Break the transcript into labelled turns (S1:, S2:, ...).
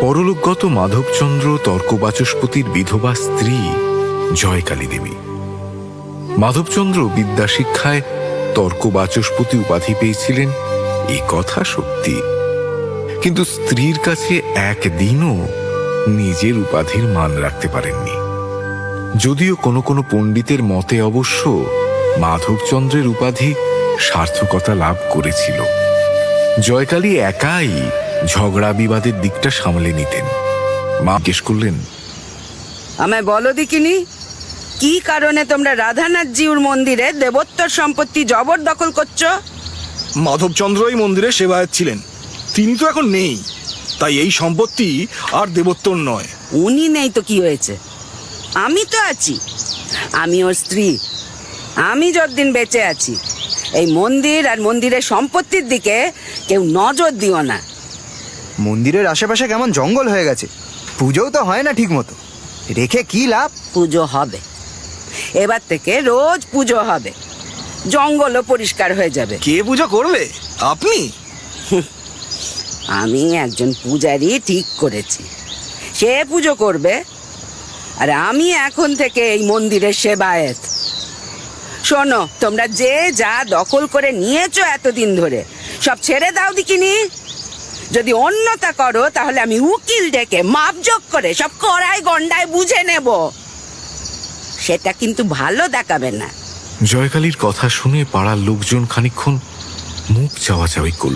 S1: পরলোকগত মাধবচন্দ্র তর্কবাচস্পতির বিধবা স্ত্রী জয়কালী দেবী। মাধবচন্দ্র বিদ্যা শিক্ষায় তর্কবাচস্পতি উপাধি পেয়েছিলেন, এ কথা সত্যি। কিন্তু স্ত্রীর কাছে একদিনও নিজের উপাধির মান রাখতে পারেননি। যদিও কোনো কোনো পণ্ডিতের মতে অবশ্য মাধবচন্দ্রের উপাধি সার্থকতা লাভ করেছিল। জয়কালী একাই ঝগড়া বিবাদের দিকটা সামলে নিতেন। মা জিজ্ঞেস করলেন
S2: আমায় বলো দেখিনি কি কারণে তোমরা রাধানাথ জিউর মন্দিরে দেবোত্তর সম্পত্তি জবরদখল করছ?
S3: মাধবচন্দ্র এই মন্দিরে সেবায়ত ছিলেন। তিনি তো এখন নেই তাই এই সম্পত্তি আর দেবোত্তর নয়।
S2: উনি নেই তো কি হয়েছে? আমি তো আছি আমি ওর স্ত্রী আমি যতদিন বেঁচে আছি। এই মন্দির আর মন্দিরের সম্পত্তির দিকে কেউ নজর দিও না।
S4: মন্দিরের আশেপাশে কেমন জঙ্গল হয়ে গেছে। পুজোও তো হয় না ঠিক মতো রেখে কি লাভ?
S2: পুজো হবে। এবার থেকে রোজ পুজো হবে। জঙ্গলও পরিষ্কার হয়ে যাবে।
S3: কে পুজো করবে আপনি?
S2: আমি একজন পূজারি ঠিক করেছি। সে পুজো করবে। আর আমি এখন থেকে এই মন্দিরের সেবায়েত। শোনো তোমরা যে যা দখল করে নিয়েছো এতদিন ধরে সব ছেড়ে দাও দিকিনি। যদি অন্যতা করো, তাহলে আমি উকিল ডেকে মাপজোক করে সব কড়াই গন্ডায় বুঝে নেব। সেটা কিন্তু ভালো দেখাবে না।
S1: জয়কালীর কথা শুনে পাড়ার লোকজন খানিক্ষণ মুখ চাওয়া চাওয়াচাওয়ি করল।